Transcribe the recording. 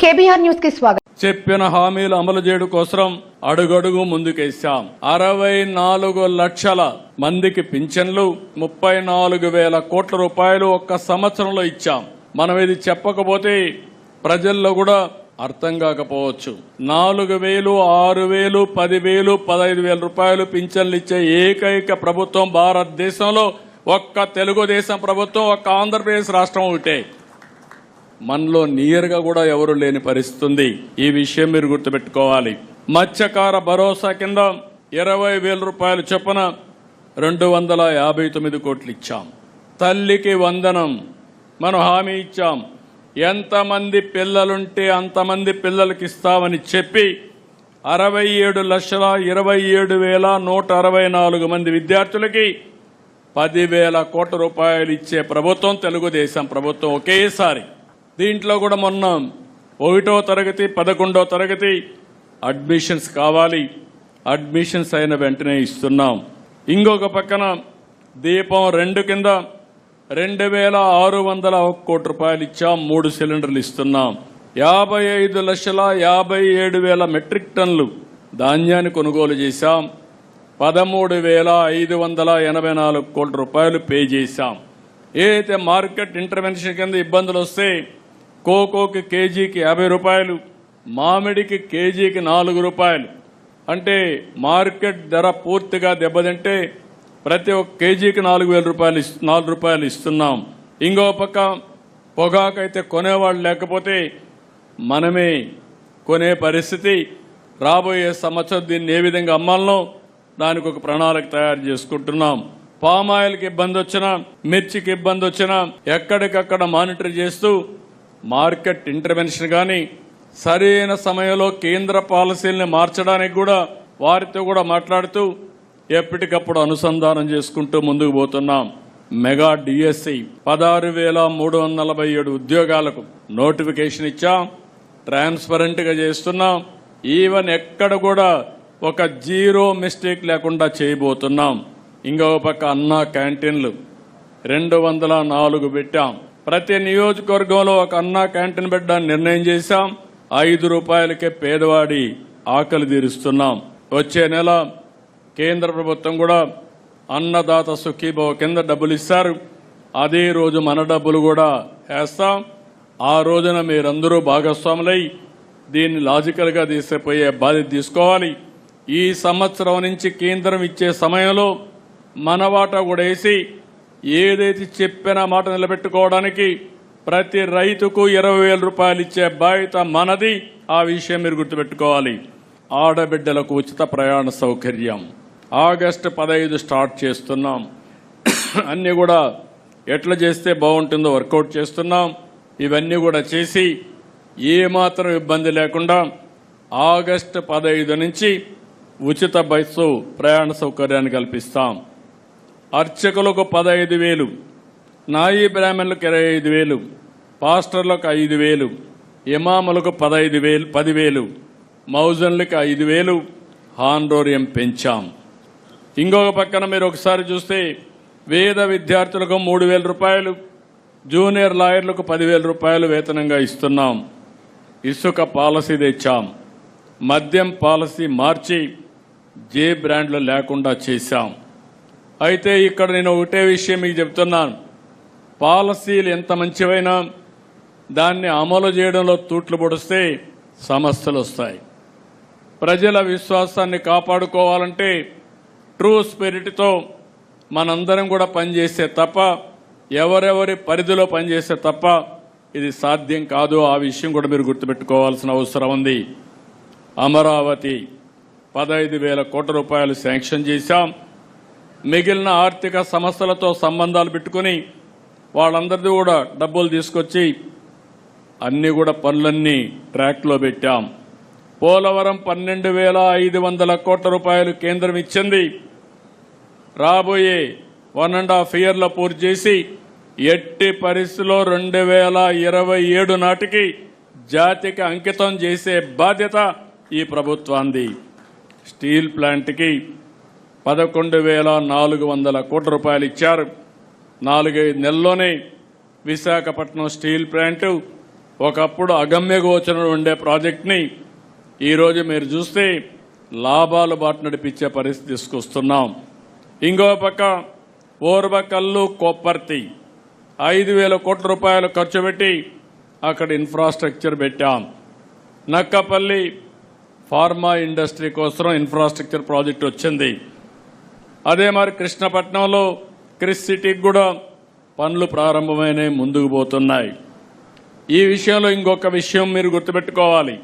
KBR న్యూస్కి స్వాగతం. చెప్పిన హామీలు అమలు చేయడం కోసం అడుగడుగు ముందుకేశాం. అరవై నాలుగు లక్షల మందికి పింఛన్లు ముప్పై నాలుగు వేల కోట్ల రూపాయలు ఒక్క సంవత్సరంలో ఇచ్చాం. మనం ఇది చెప్పకపోతే ప్రజల్లో కూడా అర్థం కాకపోవచ్చు. నాలుగు వేలు ఆరు వేలు పదివేలు పదహైదు వేల రూపాయలు పింఛన్లు ఇచ్చే ఏకైక ప్రభుత్వం భారతదేశంలో ఒక్క తెలుగుదేశం ప్రభుత్వం ఒక్క ఆంధ్రప్రదేశ్ రాష్ట్రం ఒకటే. మనలో నియర్గా కూడా ఎవరు లేని పరిస్థితి ఉంది ఈ విషయం మీరు గుర్తుపెట్టుకోవాలి. మత్స్యకార భరోసా కింద ఇరవై వేల రూపాయలు చొప్పున రెండు వందల యాభై తొమ్మిది కోట్లు ఇచ్చాం. తల్లికి వందనం మనం హామీ ఇచ్చాం. ఎంతమంది పిల్లలుంటే అంతమంది పిల్లలకి ఇస్తామని చెప్పి అరవై ఏడు లక్షల ఇరవై ఏడు వేల నూట అరవై నాలుగు మంది విద్యార్థులకి పదివేల కోట్ల రూపాయలు ఇచ్చే ప్రభుత్వం తెలుగుదేశం ప్రభుత్వం ఒకేసారి దీంట్లో కూడా మొన్న ఒకటో తరగతి పదకొండో తరగతి అడ్మిషన్స్ కావాలి. అడ్మిషన్స్ అయిన వెంటనే ఇస్తున్నాం. ఇంకొక పక్కన దీపం రెండు కింద రెండు వేల ఆరు వందల కోటి రూపాయలు ఇచ్చాం మూడు సిలిండర్లు ఇస్తున్నాం. యాభై ఐదు లక్షల యాభై ఏడు వేల మెట్రిక్ టన్లు ధాన్యాన్ని కొనుగోలు చేశాం. పదమూడు వేల ఐదు వందల ఎనభై నాలుగు కోట్ల రూపాయలు పే చేశాం. ఏదైతే మార్కెట్ ఇంటర్వెన్షన్ కింద ఇబ్బందులు వస్తే కోకోకి కేజీకి యాభై రూపాయలు మామిడికి కేజీకి నాలుగు రూపాయలు. అంటే మార్కెట్ ధర పూర్తిగా దెబ్బతింటే ప్రతి ఒక్క కేజీకి నాలుగు వేల రూపాయలు నాలుగు రూపాయలు ఇస్తున్నాం. ఇంకో పక్క పొగాకైతే కొనేవాళ్ళు లేకపోతే మనమే కొనే పరిస్థితి. రాబోయే సంవత్సరం దీన్ని ఏ విధంగా అమ్మాలనో దానికి ఒక ప్రణాళిక తయారు చేసుకుంటున్నాం. పామాయిల్కి ఇబ్బంది వచ్చినా మిర్చికి ఇబ్బంది వచ్చినా ఎక్కడికక్కడ మానిటర్ చేస్తూ మార్కెట్ ఇంటర్వెన్షన్ కానీ సరైన సమయంలో కేంద్ర పాలసీల్ని మార్చడానికి కూడా వారితో కూడా మాట్లాడుతూ ఎప్పటికప్పుడు అనుసంధానం చేసుకుంటూ ముందుకు పోతున్నాం. మెగా డిఎస్సి పదహారు వేల మూడు వందల నలభై ఏడు ఉద్యోగాలకు నోటిఫికేషన్ ఇచ్చాం. ట్రాన్స్పరెంట్గా చేస్తున్నాం. ఈవెన్ ఎక్కడ కూడా ఒక జీరో మిస్టేక్ లేకుండా చేయబోతున్నాం. ఇంకో పక్క అన్నా క్యాంటీన్లు రెండు వందల నాలుగు పెట్టాం. ప్రతి నియోజకవర్గంలో ఒక అన్నా క్యాంటీన్ పెట్టడానికి నిర్ణయం చేశాం. ఐదు రూపాయలకే పేదవాడి ఆకలి తీరుస్తున్నాం. వచ్చే నెల కేంద్ర ప్రభుత్వం కూడా అన్నదాత సుఖీభవ కింద డబ్బులు ఇస్తారు. అదే రోజు మన డబ్బులు కూడా వేస్తాం. ఆ రోజున మీరందరూ భాగస్వాములై దీన్ని లాజికల్గా తీసుకుపోయే బాధ్యత తీసుకోవాలి. ఈ సంవత్సరం నుంచి కేంద్రం ఇచ్చే సమయంలో మన వాటా కూడా వేసి ఏదైతే చెప్పిన మాట నిలబెట్టుకోవడానికి ప్రతి రైతుకు ఇరవై వేల రూపాయలు ఇచ్చే బాధ్యత మనది. ఆ విషయం మీరు గుర్తుపెట్టుకోవాలి. ఆడబిడ్డలకు ఉచిత ప్రయాణ సౌకర్యం. ఆగస్టు పదహైదు స్టార్ట్ చేస్తున్నాం. అన్నీ కూడా ఎట్లా చేస్తే బాగుంటుందో వర్కౌట్ చేస్తున్నాం. ఇవన్నీ కూడా చేసి ఏమాత్రం ఇబ్బంది లేకుండా ఆగస్టు పదహైదు నుంచి ఉచిత బస్సు ప్రయాణ సౌకర్యాన్ని కల్పిస్తాం. అర్చకులకు పదహైదు వేలు నాయి బ్రాహ్మణులకు ఇరవై ఐదు వేలు పాస్టర్లకు ఐదు వేలు ఇమాములకు పదహైదు వేలు పదివేలు మౌజన్లకు ఐదు వేలు హాన్రోరియం పెంచాం. ఇంకొక పక్కన మీరు ఒకసారి చూస్తే వేద విద్యార్థులకు మూడు వేల రూపాయలు జూనియర్ లాయర్లకు పదివేల రూపాయలు వేతనంగా ఇస్తున్నాం. ఇసుక పాలసీ తెచ్చాం. మద్యం పాలసీ మార్చి జే బ్రాండ్లు లేకుండా చేశాం. అయితే ఇక్కడ నేను ఒకటే విషయం మీకు చెప్తున్నాను. పాలసీలు ఎంత మంచివైనా దాన్ని అమలు చేయడంలో తూట్లు పొడిస్తే సమస్యలు వస్తాయి. ప్రజల విశ్వాసాన్ని కాపాడుకోవాలంటే ట్రూ స్పిరిట్తో మనందరం కూడా పనిచేస్తే తప్ప ఎవరెవరి పరిధిలో పనిచేస్తే తప్ప ఇది సాధ్యం కాదు. ఆ విషయం కూడా మీరు గుర్తుపెట్టుకోవాల్సిన అవసరం ఉంది. అమరావతి పదహైదు వేల కోట్ల రూపాయలు శాంక్షన్ చేశాం. మిగిలిన ఆర్థిక సమస్యలతో సంబంధాలు పెట్టుకుని వాళ్ళందరిది కూడా డబ్బులు తీసుకొచ్చి అన్ని కూడా పనులన్నీ ట్రాక్లో పెట్టాం. పోలవరం పన్నెండు వేల ఐదు వందల కోట్ల రూపాయలు కేంద్రం ఇచ్చింది. రాబోయే వన్ అండ్ హాఫ్ ఇయర్లో పూర్తి చేసి ఎట్టి పరిస్థితిలో రెండు వేల ఇరవై ఏడు నాటికి జాతికి అంకితం చేసే బాధ్యత ఈ ప్రభుత్వాంది స్టీల్ ప్లాంట్కి పదకొండు వేల నాలుగు వందల కోట్ల రూపాయలు ఇచ్చారు. నాలుగైదు నెలల్లోనే విశాఖపట్నం స్టీల్ ప్లాంట్ ఒకప్పుడు అగమ్యగోచరం ఉండే ప్రాజెక్ట్ని ఈరోజు మీరు చూస్తే లాభాలు బాట నడిపించే పరిస్థితి తీసుకొస్తున్నాం. ఇంకో పక్క ఓర్వకల్లు కొప్పర్తి ఐదు వేల కోట్ల రూపాయలు ఖర్చు పెట్టి అక్కడ ఇన్ఫ్రాస్ట్రక్చర్ పెట్టాం. నక్కపల్లి ఫార్మా ఇండస్ట్రీ కోసం ఇన్ఫ్రాస్ట్రక్చర్ ప్రాజెక్ట్ వచ్చింది. అదే మరి కృష్ణపట్నంలో క్రిస్ సిటీకి కూడా పనులు ప్రారంభమైనవి ముందుకు పోతున్నాయి. ఈ విషయంలో ఇంకొక విషయం మీరు గుర్తుపెట్టుకోవాలి.